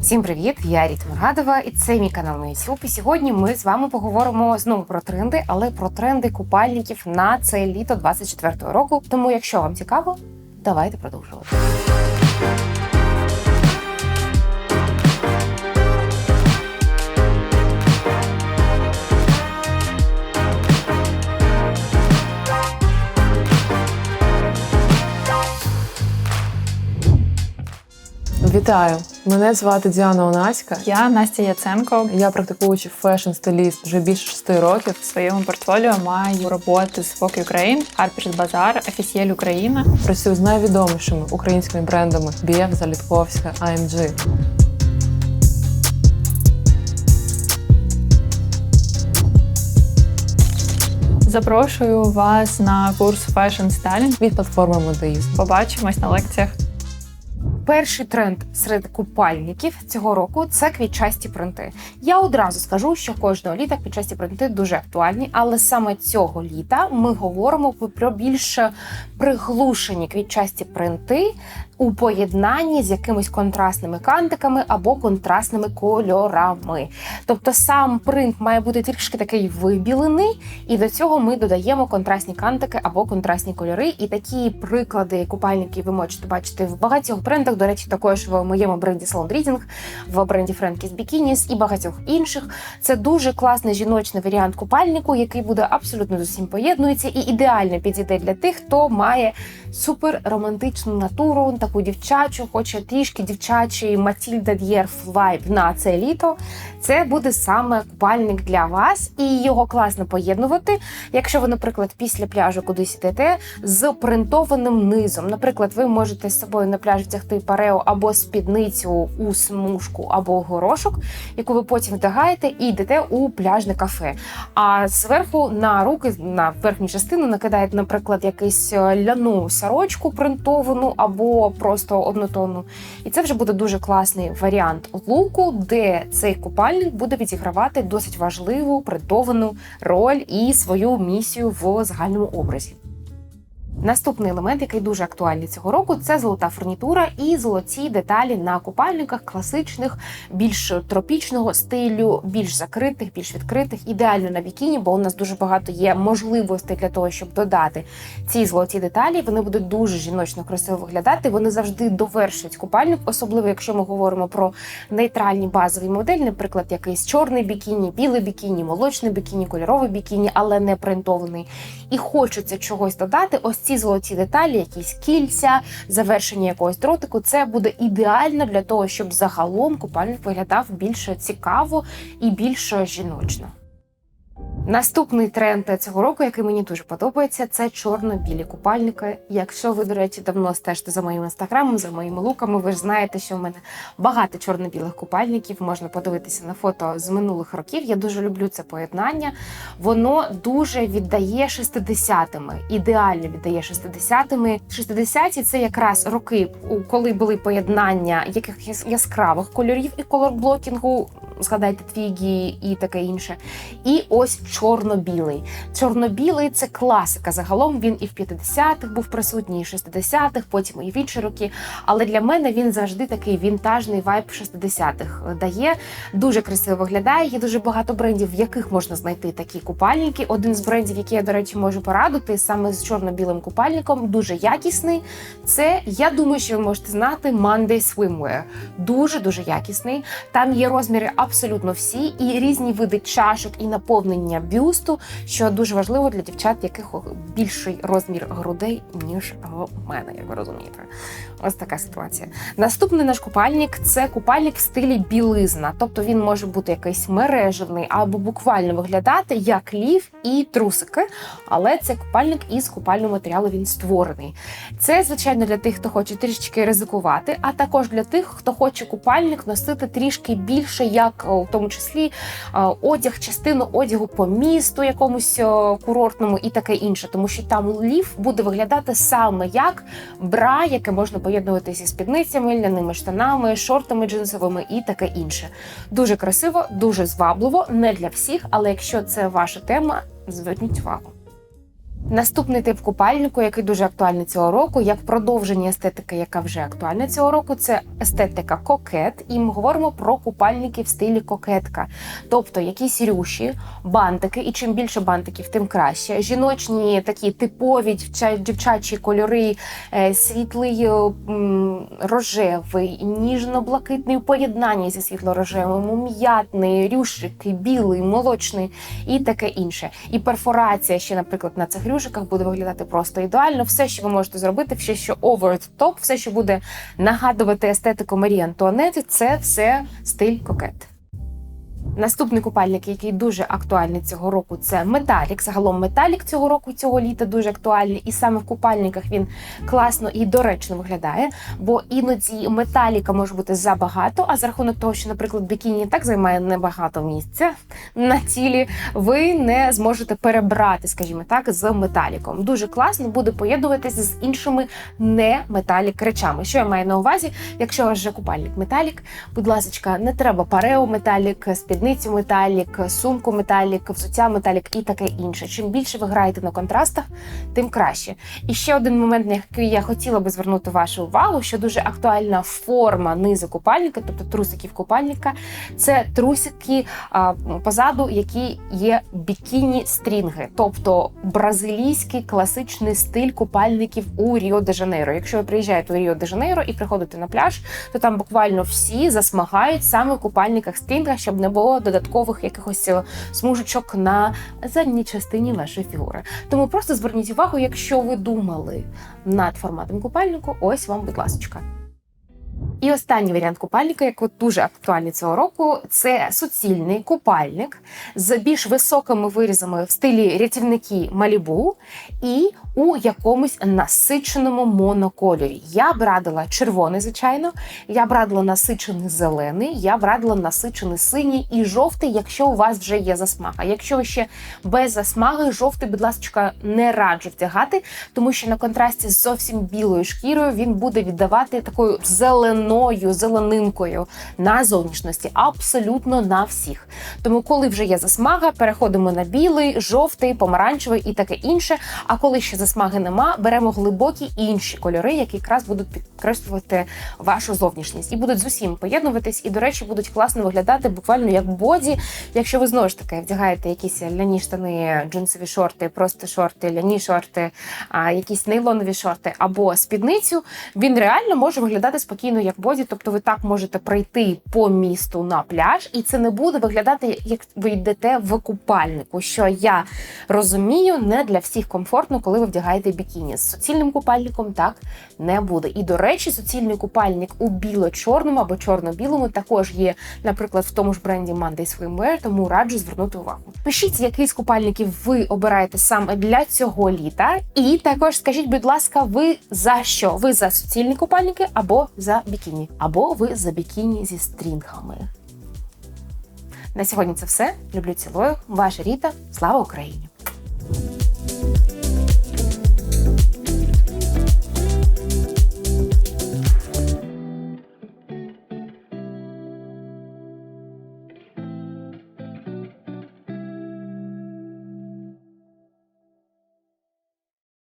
Всім привіт! Я Ріт Мургадова, і це мій канал на YouTube. І сьогодні ми з вами поговоримо знову про тренди, але про тренди купальників на це літо 24-го року. Тому, якщо вам цікаво, давайте продовжувати. Вітаю! Мене звати Діана Онаська. Я Настя Яценко. Я практикуючий фешн-стиліст вже більше шести років. В своєму портфоліо маю роботи з Vogue Ukraine, Harper's Bazaar, Officiel Україна. Працюю з найвідомішими українськими брендами BF, Залітковська, AMG. Запрошую вас на курс Fashion Styling. від платформи Модеїзм. Побачимось на лекціях. Перший тренд серед купальників цього року це квітчасті принти. Я одразу скажу, що кожного літа квітчасті принти дуже актуальні, але саме цього літа ми говоримо про більш приглушені квітчасті принти у поєднанні з якимись контрастними кантиками або контрастними кольорами. Тобто сам принт має бути трішки такий вибілений, і до цього ми додаємо контрастні кантики або контрастні кольори. І такі приклади купальників ви можете бачити в багатьох брендах. До речі, також в моєму бренді Salon Breathing, в бренді Frankie's Bikinis і багатьох інших. Це дуже класний жіночний варіант купальнику, який буде абсолютно з усім поєднується і ідеально підійде для тих, хто має супер романтичну натуру, таку дівчачу, хоче трішки дівчачий Матільда Д'єр вайб на це літо. Це буде саме купальник для вас, і його класно поєднувати. Якщо ви, наприклад, після пляжу кудись йдете з принтованим низом. Наприклад, ви можете з собою на пляж вдягти парео або спідницю у смужку або горошок, яку ви потім вдягаєте і йдете у пляжне кафе. А зверху на руки, на верхню частину накидаєте, наприклад, якусь е, ляну сорочку принтовану або просто однотонну. І це вже буде дуже класний варіант луку, де цей купальник буде відігравати досить важливу притовану роль і свою місію в загальному образі. Наступний елемент, який дуже актуальний цього року, це золота фурнітура і золоті деталі на купальниках класичних, більш тропічного стилю, більш закритих, більш відкритих, ідеально на бікіні, бо у нас дуже багато є можливостей для того, щоб додати ці золоті деталі. Вони будуть дуже жіночно красиво виглядати. Вони завжди довершують купальник, особливо якщо ми говоримо про нейтральні базові моделі, наприклад, якийсь чорний бікіні, білий бікіні, молочний бікіні, кольоровий бікіні, але не принтований. І хочеться чогось додати. Ось ці золоті деталі, якісь кільця, завершення якогось дротику. Це буде ідеально для того, щоб загалом купальник виглядав більш цікаво і більш жіночно. Наступний тренд цього року, який мені дуже подобається, це чорно-білі купальники. Якщо ви, до речі, давно стежите за моїм інстаграмом, за моїми луками, ви ж знаєте, що в мене багато чорно-білих купальників. Можна подивитися на фото з минулих років. Я дуже люблю це поєднання. Воно дуже віддає 60-ми, ідеально віддає 60-ми. 60-ті – це якраз роки, коли були поєднання якихось яскравих кольорів і колорблокінгу. Згадайте твігі і таке інше. І ось чорно-білий. Чорно-білий це класика. Загалом він і в 50-х був присутній, і в 60-х, потім і в інші роки. Але для мене він завжди такий вінтажний вайб 60-х дає. Дуже красиво виглядає. Є дуже багато брендів, в яких можна знайти такі купальники. Один з брендів, який я, до речі, можу порадити, саме з чорно-білим купальником, дуже якісний. Це я думаю, що ви можете знати Monday Swimwear. Дуже дуже якісний. Там є розміри абсолютно всі, і різні види чашок і наповнення бюсту, що дуже важливо для дівчат, яких більший розмір грудей ніж в мене, як ви розумієте. Ось така ситуація. Наступний наш купальник це купальник в стилі білизна, тобто він може бути якийсь мережевний або буквально виглядати як лів і трусики, але це купальник із купального матеріалу. Він створений. Це звичайно для тих, хто хоче трішечки ризикувати, а також для тих, хто хоче купальник носити трішки більше, як в тому числі одяг, частину одягу по місту, якомусь е, курортному і таке інше, тому що там лів буде виглядати саме як бра, яке можна поєднувати зі спідницями, ляними штанами, шортами джинсовими і таке інше. Дуже красиво, дуже звабливо, не для всіх, але якщо це ваша тема, зверніть увагу. Наступний тип купальнику, який дуже актуальний цього року, як продовження естетики, яка вже актуальна цього року, це естетика кокет. І ми говоримо про купальники в стилі кокетка, тобто якісь рюші, бантики, і чим більше бантиків, тим краще. Жіночні такі типові дівчачі кольори, е, світлий е, рожевий, ніжно-блакитний у поєднанні зі світло-рожевим, м'ятний, рюшик, білий, молочний і таке інше. І перфорація ще, наприклад, на цих рюшиках буде виглядати просто ідеально. Все, що ви можете зробити, все, що over the top, все, що буде нагадувати естетику Марії Антуанети, це все стиль кокет. Наступний купальник, який дуже актуальний цього року, це металік. Загалом металік цього року, цього літа дуже актуальний, і саме в купальниках він класно і доречно виглядає. Бо іноді металіка може бути забагато. А за рахунок того, що, наприклад, бікіні так займає небагато місця на тілі, ви не зможете перебрати, скажімо так, з металіком. Дуже класно буде поєднуватися з іншими не металік речами. Що я маю на увазі? Якщо у вас вже купальник металік, будь ласка, не треба парео металік, спідницю металік, сумку металік, взуття металік і таке інше. Чим більше ви граєте на контрастах, тим краще. І ще один момент, на який я хотіла би звернути вашу увагу, що дуже актуальна форма низу купальника, тобто трусиків купальника, це трусики а, позаду, які є бікіні стрінги, тобто бразилійський класичний стиль купальників у Ріо де Жанейро. Якщо ви приїжджаєте у Ріо де Жанейро і приходите на пляж, то там буквально всі засмагають саме в купальниках стрінга, щоб не було додаткових якихось е, смужечок на задній частині вашої фігури. Тому просто зверніть увагу, якщо ви думали над форматом купальнику, ось вам, будь ласочка. І останній варіант купальника, який дуже актуальний цього року, це суцільний купальник з більш високими вирізами в стилі рятівники Малібу і у якомусь насиченому монокольорі. Я б радила червоний, звичайно, я б радила насичений зелений, я б радила насичений синій і жовтий, якщо у вас вже є засмага. Якщо ви ще без засмаги, жовтий, будь ласка, не раджу вдягати, тому що на контрасті з зовсім білою шкірою він буде віддавати такою зеленою зеленинкою на зовнішності, абсолютно на всіх. Тому, коли вже є засмага, переходимо на білий, жовтий, помаранчевий і таке інше. А коли ще засмаги нема, беремо глибокі інші кольори, які якраз будуть підкреслювати вашу зовнішність і будуть з усім поєднуватись, і, до речі, будуть класно виглядати буквально як боді. Якщо ви знову ж таки вдягаєте якісь ляні штани, джинсові шорти, просто шорти, ляні шорти, якісь нейлонові шорти або спідницю, він реально може виглядати спокійно як боді. Тобто ви так можете пройти по місту на пляж, і це не буде виглядати, як ви йдете в купальнику. Що я розумію, не для всіх комфортно, коли ви вдягаєте бікіні. З суцільним купальником так не буде. І до речі, суцільний купальник у біло-чорному або чорно-білому також є, наприклад, в тому ж бренді Monday Swimwear, тому раджу звернути увагу. Пишіть, який з купальників ви обираєте саме для цього літа. І також скажіть, будь ласка, ви за що? Ви за суцільні купальники або за бікіні, або ви за бікіні зі стрінгами. На сьогодні це все. Люблю, цілую. Ваша Ріта. Слава Україні!